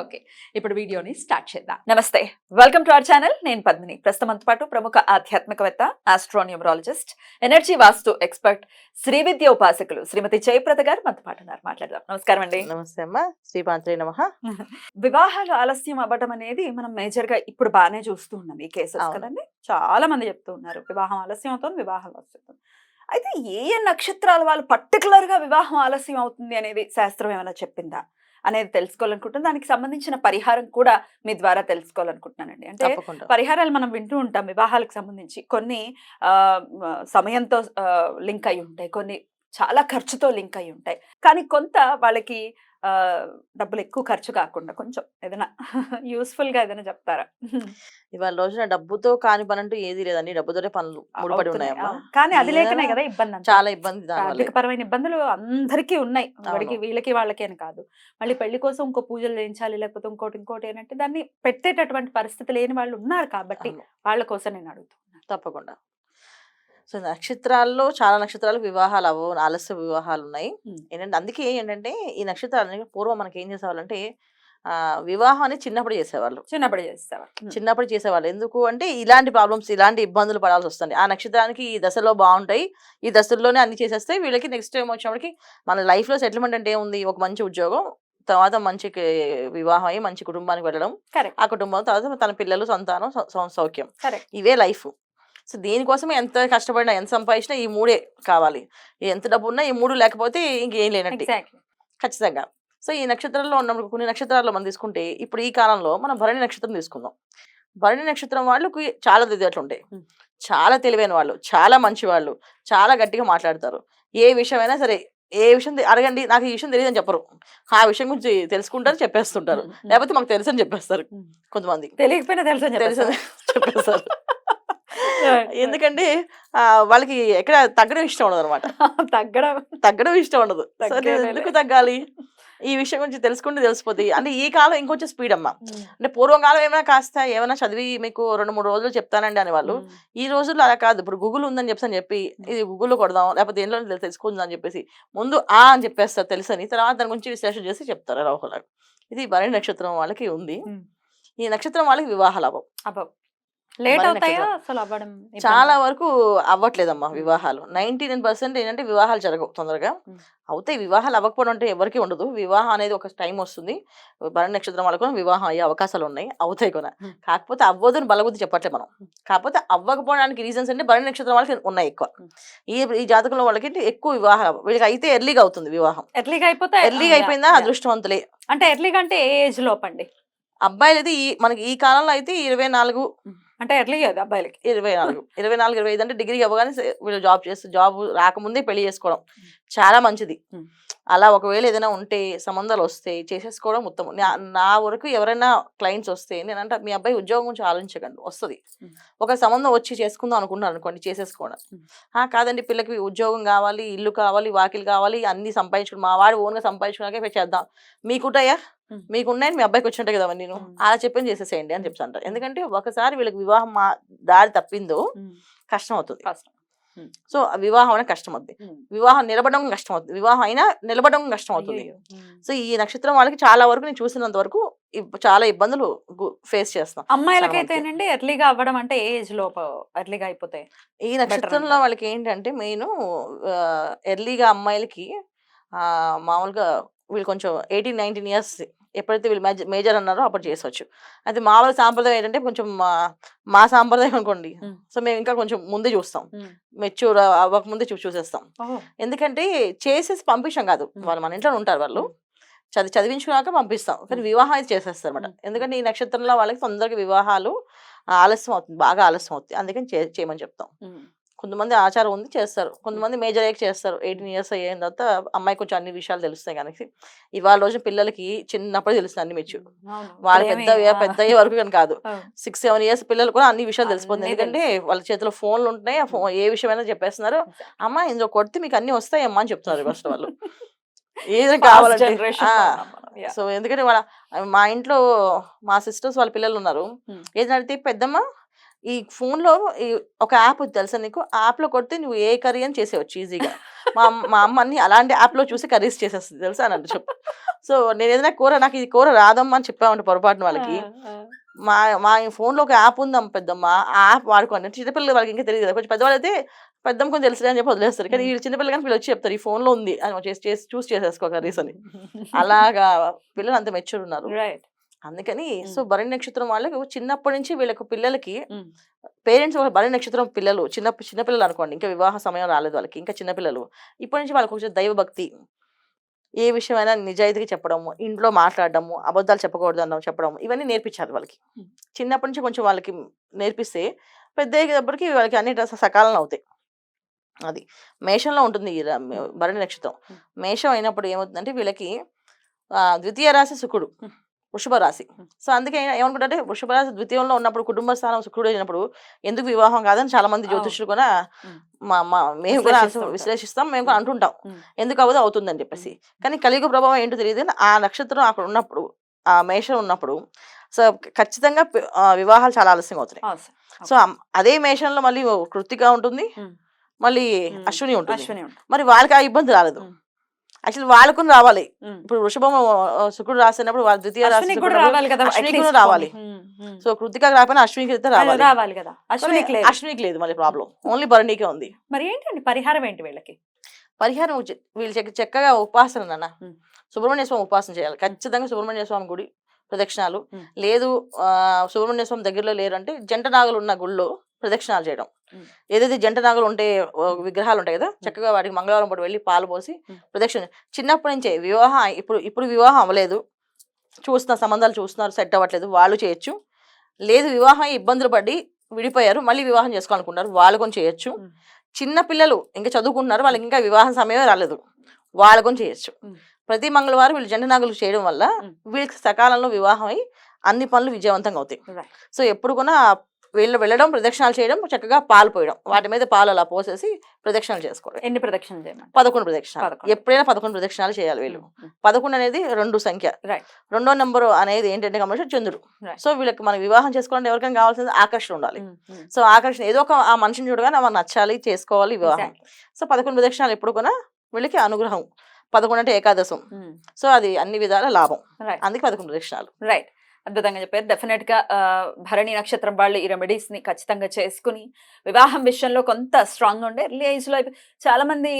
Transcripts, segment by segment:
Okay ఇప్పుడు వీడియోని start చేద్దాం. నమస్తే వెల్కమ్ టు అవర్ ఛానల్. నేను పద్మిని. ప్రస్తుతంతో పాటు ప్రముఖ ఆధ్యాత్మికవేత్త astronumerologist energy vastu expert Shri Vidya ఉపాసకులు శ్రీమతి జయప్రద గారు మనతో పాటు ఉన్నారు. మాట్లాడదాం. నమస్కారం అండి. నమస్తే అమ్మ. శ్రీపాంత్రి నమ. వివాహాలు ఆలస్యం అవ్వడం అనేది మనం మేజర్గా ఇప్పుడు బాగానే చూస్తూ ఉన్నాం ఈ కేసెస్. కదండి. చాలా మంది చెప్తూ ఉన్నారు వివాహం ఆలస్యం అవుతుంది వివాహం ఆలస్యం అవుతుంది. అయితే ఏ ఏ నక్షత్రాల వాళ్ళు పర్టికులర్గా వివాహం ఆలస్యం అవుతుంది అనేది శాస్త్రం ఏమైనా చెప్పిందా? అనేది తెలుసుకోవాలనుకుంటున్నాను. దానికి సంబంధించిన పరిహారం కూడా మీ ద్వారా తెలుసుకోవాలనుకుంటున్నానండి. అంటే పరిహారాలు మనం వింటూ ఉంటాం వివాహాలకు సంబంధించి. కొన్ని సమయంతో లింక్ అయి ఉంటాయి. కొన్ని చాలా ఖర్చుతో లింక్ అయి ఉంటాయి. కానీ కొంత వాళ్ళకి డబ్బులు ఎక్కువ ఖర్చు కాకుండా కొంచెం ఏదైనా యూస్ఫుల్గా ఏదైనా చెప్తారా? ఇవాళ రోజున డబ్బుతో కాని పని అంటూ ఏది లేదండి. డబ్బుతోనే పనులు ముడిపడి ఉన్నాయమ్మా. కానీ అది లేకనే కదా ఇబ్బంది. చాలా ఇబ్బంది ఆర్థిక పరమైన ఇబ్బందులు అందరికీ ఉన్నాయి. వాడికి. వీళ్ళకి వాళ్ళకి అని కాదు. మళ్ళీ పెళ్ళి కోసం ఇంకో పూజలు చేయించాలి లేకపోతే ఇంకోటి ఇంకోటి ఏంటంటే దాన్ని పెట్టేటటువంటి పరిస్థితి లేని వాళ్ళు ఉన్నారు కాబట్టి వాళ్ళ కోసం నేను అడుగుతున్నాను తప్పకుండా. సో నక్షత్రాల్లో చాలా నక్షత్రాలు వివాహాలు అవ్వ ఆలస్య వివాహాలు ఉన్నాయి. ఏంటంటే అందుకే ఏంటంటే ఈ నక్షత్రాలు పూర్వం మనకి ఏం చేసేవాళ్ళంటే వివాహాన్ని చిన్నప్పుడు చేసేవాళ్ళు. చిన్నప్పుడు చేస్తావా చిన్నప్పుడు చేసేవాళ్ళు. ఎందుకు అంటే ఇలాంటి ప్రాబ్లమ్స్ ఇలాంటి ఇబ్బందులు పడాల్సి వస్తుంది. ఆ నక్షత్రానికి ఈ దశలో బాగుంటాయి. ఈ దశల్లోనే అన్ని చేసేస్తే వీళ్ళకి నెక్స్ట్ టైం వచ్చినప్పటికి మన life లో సెటిల్మెంట్ అంటే ఏముంది? ఒక మంచి ఉద్యోగం తర్వాత మంచి వివాహం అయ్యి మంచి కుటుంబానికి వెళ్ళడం. ఆ కుటుంబం తర్వాత తన పిల్లలు సంతానం సౌఖ్యం. ఇవే లైఫ్. సో దీనికోసం ఎంత కష్టపడినా ఎంత సంపాదించినా ఈ మూడే కావాలి. ఎంత డబ్బు ఉన్నా ఈ మూడు లేకపోతే ఇంకేం లేనట్టు. ఖచ్చితంగా. సో ఈ నక్షత్రంలో ఉన్నప్పుడు కొన్ని నక్షత్రాల్లో మనం తీసుకుంటే ఇప్పుడు ఈ కాలంలో మనం భరణి నక్షత్రం తీసుకుందాం. భరణి నక్షత్రం వాళ్ళకి చాలా తెలివితేటలు ఉంటాయి. చాలా తెలివైన వాళ్ళు చాలా మంచి వాళ్ళు చాలా గట్టిగా మాట్లాడతారు. ఏ విషయమైనా సరే ఏ విషయం అడగండి నాకు ఈ విషయం తెలియదని చెప్పరు. ఆ విషయం గురించి తెలుసుకుంటారు చెప్పేస్తుంటారు. లేకపోతే మాకు తెలుసు అని చెప్పేస్తారు. కొంతమంది. తెలియకపోయినా తెలుసు అని తెలుసు అని చెప్పేస్తారు. ఎందుకంటే వాళ్ళకి ఎక్కడ తగ్గడం ఇష్టం ఉండదు అనమాట తగ్గడం. తగ్గడం ఇష్టం ఉండదు. ఎందుకు తగ్గాలి? ఈ విషయం గురించి తెలుసుకుంటే తెలిసిపోతుంది అంటే ఈ కాలం ఇంకొంచెం స్పీడ్ అమ్మా. అంటే పూర్వం కాలం ఏమైనా కాస్త ఏమైనా చదివి మీకు రెండు మూడు రోజులు చెప్తానండి అని వాళ్ళు. ఈ రోజుల్లో అలా కాదు. ఇప్పుడు గూగుల్ ఉందని చెప్పి చెప్పి ఇది గూగుల్లో కొడదాం లేకపోతే దేనిలో తెలు- తెలుసుకుందాం అని చెప్పేసి ముందు ఆ అని చెప్పేస్తారు తెలుసని తర్వాత దాని గురించి విశ్లేషణ చేసి చెప్తారు అలా ఒకలాగా ఇది భరణి నక్షత్రం వాళ్ళకి ఉంది. ఈ నక్షత్రం వాళ్ళకి అవ్వవు అబ్బో. లేట్ అవుతాయా. అసలు అవ్వడం? చాలా వరకు అవ్వట్లేదమ్మా వివాహాలు. నైన్టీ నైన్ పర్సెంట్ ఏంటంటే వివాహాలు జరగవు తొందరగా. అవుతాయి వివాహాలు అవ్వకపోవడం అంటే ఎవరికి ఉండదు. వివాహం అనేది ఒక టైం వస్తుంది. భరణి నక్షత్రం వాళ్ళకు వివాహం అయ్యే అవకాశాలు ఉన్నాయి. అవుతాయి కూడా. కాకపోతే అవ్వదు అని బలగుద్ది చెప్పట్లే మనం. కాకపోతే అవ్వకపోవడానికి రీజన్స్ అంటే భరణి నక్షత్రం వాళ్ళకి ఉన్నాయి ఎక్కువ. ఈ ఈ జాతకంలో వాళ్ళకి ఎక్కువ వివాహం వీళ్ళకి అయితే ఎర్లీగా అవుతుంది వివాహం. ఎర్లీగా అయిపోతే ఎర్లీగా అయిపోయిందా? అదృష్టవంతులే. అంటే ఎర్లీగా అంటే ఏ ఏజ్ లోపండి? అబ్బాయిలు అయితే ఈ మనకి ఈ కాలంలో అయితే ఇరవై నాలుగు అంటే ఎర్లీగా అది అబ్బాయిలకి ఇరవై నాలుగు ఇరవై నాలుగు ఇరవై ఐదు అంటే డిగ్రీ అవ్వగానే వీళ్ళు జాబ్ చేస్తూ జాబ్ రాకముందే పెళ్ళి చేసుకోవడం చాలా మంచిది. అలా ఒకవేళ ఏదైనా ఉంటే సంబంధాలు వస్తే చేసేసుకోవడం ఉత్తమం నా- నా వరకు ఎవరైనా క్లయింట్స్ వస్తే నేనంటే మీ అబ్బాయి ఉద్యోగం గురించి ఆలోచించకండి వస్తుంది. ఒక సంబంధం వచ్చి చేసుకుందాం అనుకున్నాను అనుకోండి చేసేసుకోవడం. ఆ కాదండి పిల్లకి ఉద్యోగం కావాలి ఇల్లు కావాలి వాకిలు కావాలి అన్ని సంపాదించుకుని మా వాడు ఓన్గా సంపాదించుకున్నాకే చేద్దాం మీకుంటాయా. మీకు ఉన్నాయని మీ అబ్బాయికి వచ్చినట్టే కదా నేను. అలా చెప్పని చేసేసేయండి అని చెప్తా అంటారు ఎందుకంటే ఒకసారి వీళ్ళకి వివాహం మా దారి తప్పిందో కష్టం. అవుతుంది సో వివాహం అనేది కష్టం అవుతుంది వివాహం నిలబడడం కష్టం అవుతుంది వివాహం అయినా నిలబడడం కష్టం అవుతుంది. సో ఈ నక్షత్రం వాళ్ళకి చాలా వరకు నేను చూసినంత వరకు చాలా ఇబ్బందులు ఫేస్ చేస్తాం. అమ్మాయిలకైతేనండి ఎర్లీగా అవ్వడం అంటే ఏ ఏజ్ లోపు ఎర్లీగా అయిపోతాయి ఈ నక్షత్రంలో. వాళ్ళకి ఏంటంటే మెయిన్ ఎర్లీగా అమ్మాయిలకి ఆ, మామూలుగా వీళ్ళు కొంచెం ఎయిటీన్ నైన్టీన్ ఇయర్స్ ఎప్పుడైతే వీళ్ళు మేజర్ అన్నారో అప్పుడు చేసవచ్చు అయితే మామూలు సాంప్రదాయం ఏంటంటే కొంచెం మా మా సాంప్రదాయం అనుకోండి. సో మేము ఇంకా కొంచెం ముందే చూస్తాం మెచ్యూర్ అవ్వక ముందే చూ చూసేస్తాం. ఎందుకంటే చేసేసి పంపించాం కాదు. వాళ్ళు మన ఇంట్లో ఉంటారు వాళ్ళు. చదివి చదివించుకున్నాక పంపిస్తాం కానీ. వివాహం అయితే చేసేస్తారు అనమాట. ఎందుకంటే ఈ నక్షత్రంలో వాళ్ళకి తొందరగా వివాహాలు ఆలస్యం అవుతుంది బాగా ఆలస్యం అవుతుంది అందుకని చేయమని చెప్తాం. కొంతమంది ఆచారం ఉంది చేస్తారు. కొంతమంది మేజర్ అయ్యాక చేస్తారు. ఎయిటీన్ ఇయర్స్ అయిన తర్వాత అమ్మాయి కొంచెం అన్ని విషయాలు తెలుస్తాయి కనుక ఇవాళ రోజు పిల్లలకి చిన్నప్పుడు తెలుస్తుంది అన్ని మెచ్చు అవును. వాళ్ళు ఇప్పుడేమి, పెద్ద పెద్ద అయ్యే వరకు కానీ కాదు. సిక్స్ సెవెన్ ఇయర్స్ పిల్లలు కూడా అన్ని విషయాలు తెలిసిపోతుంది. ఎందుకంటే వాళ్ళ చేతిలో ఫోన్లు ఉంటున్నాయి. ఆ ఫోన్ ఏ విషయమైనా చెప్పేస్తున్నారు. అమ్మ ఇందులో కొడితే మీకు అన్ని వస్తాయమ్మా అని చెప్తున్నారు ఫస్ట్ వాళ్ళు ఏదైనా కావాలంటే. సో ఎందుకంటే వాళ్ళ మా ఇంట్లో మా సిస్టర్స్ వాళ్ళ పిల్లలు ఉన్నారు. Hmm. ఏది అడిగితే పెద్దమ్మ ఈ phone లో ఈ ఒక యాప్ ఉంది తెలుసా నీకు? ఆ యాప్లో కొడితే నువ్వు ఏ కర్రీ అని చేసేవచ్చు ఈజీగా. మా మా అమ్మ అన్ని అలాంటి యాప్లో చూసి కర్రీస్ చేసేస్తుంది తెలుసా అని అంటే చెప్పు. సో నేను ఏదైనా కూర నాకు ఇది కూర రాదమ్మా అని చెప్పామంటే పొరపాటున వాళ్ళకి. మా మా ఫోన్లో ఒక యాప్ ఉందమ్మ పెద్దమ్మ. ఆ యాప్ వాడుకోండి. చిన్నపిల్లలు వాళ్ళకి ఇంకా తెలియదు కదా. కొంచెం పెద్దవాళ్ళు అయితే పెద్దమ్మ కొంచెం తెలుసులే అని చెప్పి వదిలేస్తారు. కానీ ఈ చిన్నపిల్లలు కానీ వీళ్ళు వచ్చి చెప్తారు ఈ phone లో ఉంది అని చేసి చేసి చూస్ చేసేసుకో కర్రీస్ అని. అలాగా పిల్లలు అంత మెచ్యూర్ ఉన్నారు. రైట్ అందుకని. సో భరణి నక్షత్రం వాళ్ళకి చిన్నప్పటి నుంచి వీళ్ళకి పిల్లలకి. పేరెంట్స్ భరణి నక్షత్రం పిల్లలు చిన్న చిన్నపిల్లలు అనుకోండి ఇంకా వివాహ సమయం రాలేదు వాళ్ళకి ఇంకా చిన్నపిల్లలు ఇప్పటి నుంచి వాళ్ళకి కొంచెం దైవభక్తి. ఏ విషయమైనా నిజాయితీగా చెప్పడము ఇంట్లో మాట్లాడడము అబద్ధాలు చెప్పకూడదు అన్న చెప్పడం ఇవన్నీ నేర్పించాలి వాళ్ళకి. చిన్నప్పటి నుంచి కొంచెం వాళ్ళకి నేర్పిస్తే పెద్ద అయ్యేటప్పటికి వాళ్ళకి అన్ని రస- సకాలంలో అవుతాయి. అది. మేషంలో ఉంటుంది భరణి నక్షత్రం. మేషం అయినప్పుడు ఏమవుతుందంటే వీళ్ళకి ద్వితీయ రాశి శుకుడు. వృషభ రాశి Mm. సో అందుకే ఏమనుకుంటే వృషభ రాశి ద్వితీయంలో ఉన్నప్పుడు కుటుంబ స్థానం శుక్రుడు అయినప్పుడు ఎందుకు వివాహం కాదని చాలా మంది. జ్యోతిష్యులు కూడా. మా మా మేము కూడా విశ్లేషిస్తూ మేము కూడా అంటుంటాం. ఎందుకు అవ్వదు అవుతుందని చెప్పేసి కానీ కలియుగ ప్రభావం ఏంటో తెలియదు ఆ నక్షత్రం అక్కడ ఉన్నప్పుడు ఆ మేషం ఉన్నప్పుడు సో ఖచ్చితంగా వివాహాలు చాలా ఆలస్యం అవుతున్నాయి సో అదే మేషంలో మళ్ళీ కృతిక ఉంటుంది. మళ్ళీ. అశ్విని ఉంటుంది మరి వాళ్ళకి ఆ ఇబ్బంది రాలేదు. యాక్చువల్లీ వాళ్ళకు రావాలి. ఇప్పుడు వృషభం శుక్రుడు రాసినప్పుడు వాళ్ళ ద్వితీయ రాశి కూడా రావాలి కదా కూడా రావాలి. సో కృతికకు రాకపోయినా అశ్వినికి అయితే రావాలి. రావాలి కదా. అశ్వినికి లేదు. అశ్వినికి లేదు మళ్ళీ ప్రాబ్లం ఓన్లీ భరణికే ఉంది. మరి ఏంటండి? పరిహారం ఏంటి వీళ్ళకి? పరిహారం వీళ్ళు చక్క- చక్కగా ఉపాసన నాన్న. సుబ్రహ్మణ్య స్వామి ఉపాసన చేయాలి. ఖచ్చితంగా సుబ్రహ్మణ్య స్వామి గుడి ప్రదక్షిణాలు. లేదు సుబ్రహ్మణ్య స్వామి దగ్గరలో లేరంటే జంట నాగులు ఉన్న గుళ్ళో ప్రదక్షిణాలు చేయడం. ఏదైతే జంట నాగులు ఉంటే విగ్రహాలు ఉంటాయి కదా చక్కగా వాటికి మంగళవారం పాటు వెళ్ళి పాలు పోసి. ప్రదక్షిణ చిన్నప్పటి నుంచే వివాహం ఇప్పుడు ఇప్పుడు వివాహం అవ్వలేదు చూస్తున్న సంబంధాలు చూస్తున్నారు సెట్ అవ్వట్లేదు వాళ్ళు చేయొచ్చు లేదు వివాహం ఇబ్బందులు పడి విడిపోయారు మళ్ళీ వివాహం చేసుకోవాలనుకుంటారు వాళ్ళు కొంచెం చేయొచ్చు. చిన్న పిల్లలు ఇంకా చదువుకుంటున్నారు వాళ్ళకి ఇంకా వివాహం సమయమే రాలేదు వాళ్ళ కొంచెం చేయొచ్చు. ప్రతి మంగళవారం వీళ్ళు జంట నాగులు చేయడం వల్ల. వీళ్ళకి సకాలంలో వివాహం అయి అన్ని పనులు విజయవంతంగా అవుతాయి. సో ఎప్పుడు కూడా వీళ్ళు వెళ్ళడం ప్రదక్షిణాలు చేయడం చక్కగా పాలు పోయడం వాటి మీద పాలు అలా పోసేసి ప్రదక్షిణాలు చేసుకోవడం ఎన్ని ప్రదక్షిణ చేయమంటారు పదకొండు ప్రదక్షిణాలు. ఎప్పుడైనా పదకొండు ప్రదక్షిణాలు చేయాలి వీళ్ళు. పదకొండు అనేది రెండు సంఖ్య. రెండో నెంబర్ అనేది ఏంటంటే గమనించి చంద్రుడు. సో వీళ్ళకి మనం వివాహం చేసుకోవాలంటే ఎవరికైనా కావాల్సింది ఆకర్షణ ఉండాలి. సో ఆకర్షణ ఏదో ఒక ఆ మనిషిని చూడగానే మనం నచ్చాలి చేసుకోవాలి వివాహం. సో పదకొండు ప్రదక్షిణాలు ఎప్పుడు కూడా వీళ్ళకి అనుగ్రహం పదకొండు అంటే ఏకాదశం. సో అది అన్ని విధాల లాభం. అందుకే పదకొండు ప్రదక్షిణాలు రైట్ అద్భుతంగా చెప్పారు. డెఫినెట్గా భరణి నక్షత్రం వాళ్ళు ఈ రెమెడీస్ని ఖచ్చితంగా చేసుకుని వివాహం విషయంలో కొంత స్ట్రాంగ్ ఉండే ఎర్లీ ఏజ్లో చాలా మంది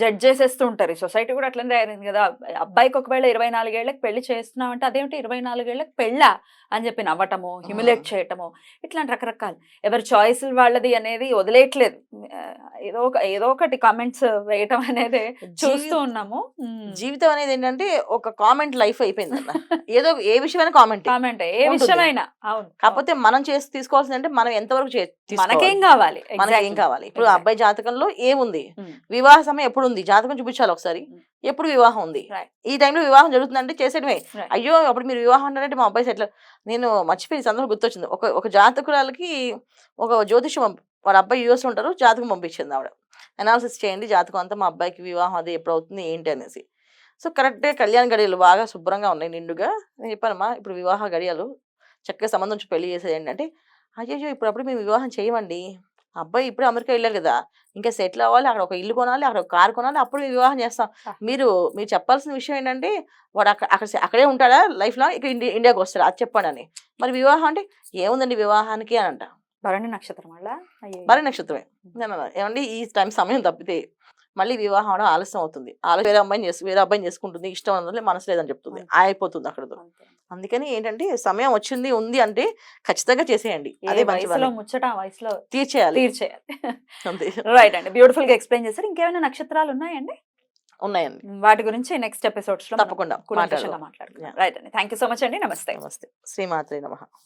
జడ్జ్ చేసేస్తూ ఉంటారు. ఈ సొసైటీ కూడా అట్లనే తయారైంది కదా. అబ్బాయికి ఒకవేళ ఇరవై నాలుగేళ్ళకు పెళ్ళి చేస్తున్నాం అంటే అదేమిటి ఇరవై నాలుగేళ్ళకు పెళ్ళా అని చెప్పి నవ్వటము హ్యూమిలేట్ చేయటము ఇట్లాంటి రకరకాలు. ఎవరి చాయిస్ వాళ్ళది అనేది వదిలేయట్లేదు. ఏదో ఒక ఏదో ఒకటి కామెంట్స్ వేయటం అనేది చూస్తూ ఉన్నాము. జీవితం అనేది ఏంటంటే ఒక కామెంట్ లైఫ్ అయిపోయింది ఏదో ఏ విషయమైనా కామెంట్ కామెంట్ ఏ. విషయమైనా అవును కాకపోతే మనం చేసి తీసుకోవాల్సింది అంటే మనం ఎంతవరకు? మనకేం కావాలి మనకి. కావాలి ఇప్పుడు. అబ్బాయి జాతకంలో ఏముంది. వివాహ సమయం ఎప్పుడు ఉంది జాతకం చూపించాలి ఒకసారి. ఎప్పుడు వివాహం ఉంది. ఈ టైంలో వివాహం జరుగుతుందంటే Right. అయ్యో అప్పుడు మీరు వివాహం అంటారంటే మా అబ్బాయి సెటిల్ నేను మర్చిపోయి సందర్భం గుర్తొచ్చింది ఒక ఒక జాతకురాలకి ఒక జ్యోతిషం పంప- వాళ్ళ అబ్బాయి యూఎస్ ఉంటారు జాతకం పంపించింది ఆవిడ అనాలిసిస్ చేయండి జాతకం అంతా మా అబ్బాయికి వివాహం అది ఎప్పుడు అవుతుంది ఏంటి అనేసి సో కరెక్ట్గా కళ్యాణ గడియలు బాగా శుభ్రంగా ఉన్నాయి నిండుగా. నేను చెప్పానమ్మా ఇప్పుడు వివాహ గడియలు చక్కగా సంబంధం పెళ్ళి చేసేయండి అంటే అయ్యో ఇప్పుడు అప్పుడు మేము వివాహం చేయమండి. అబ్బాయి ఇప్పుడు అమెరికా వెళ్ళారు కదా ఇంకా సెటిల్ అవ్వాలి అక్కడ ఒక ఇల్లు కొనాలి అక్కడ ఒక కారు కొనాలి అప్పుడు మేము వివాహం చేస్తాం. మీరు మీరు చెప్పాల్సిన విషయం ఏంటంటే వాడు అక్కడ అక్కడ అక్కడే ఉంటాడా? లైఫ్లో ఇక్కడ ఇండి ఇండియాకి వస్తాడు? అది చెప్పండి అని మరి వివాహం అంటే ఏముందండి వివాహానికి అని అంట. భరణి నక్షత్రం వల్ల. మరి నక్షత్రమే. ఏమండి ఈ టైం సమయం తప్పితే మళ్ళీ వివాహం అవడం ఆలస్యం అవుతుంది. ఆలస్యం వేరే అమ్మాయిని చేసి వేరే అబ్బాయిని చేసుకుంటుంది ఇష్టం ఉన్నది మనసు లేదని చెప్తుంది. అయిపోతుంది అక్కడతో. అంతే. అందుకని ఏంటంటే సమయం వచ్చింది ఉంది అంటే ఖచ్చితంగా చేసేయండి. అదే వయసులో. ముచ్చట వయసులో తీర్చేయాలి. తీర్చేయాలి. రైట్ అండి. బ్యూటిఫుల్గా ఎక్స్ప్లెయిన్ చేశారు. ఇంకేమైనా నక్షత్రాలు ఉన్నాయండి? ఉన్నాయండి. వాటి గురించి నెక్స్ట్ ఎపిసోడ్స్లో తప్పకుండా మాట్లాడుకుందాం. రైట్ అండి. థ్యాంక్ యూ సో మచ్ అండి. నమస్తే. నమస్తే. శ్రీమాత్రే నమ.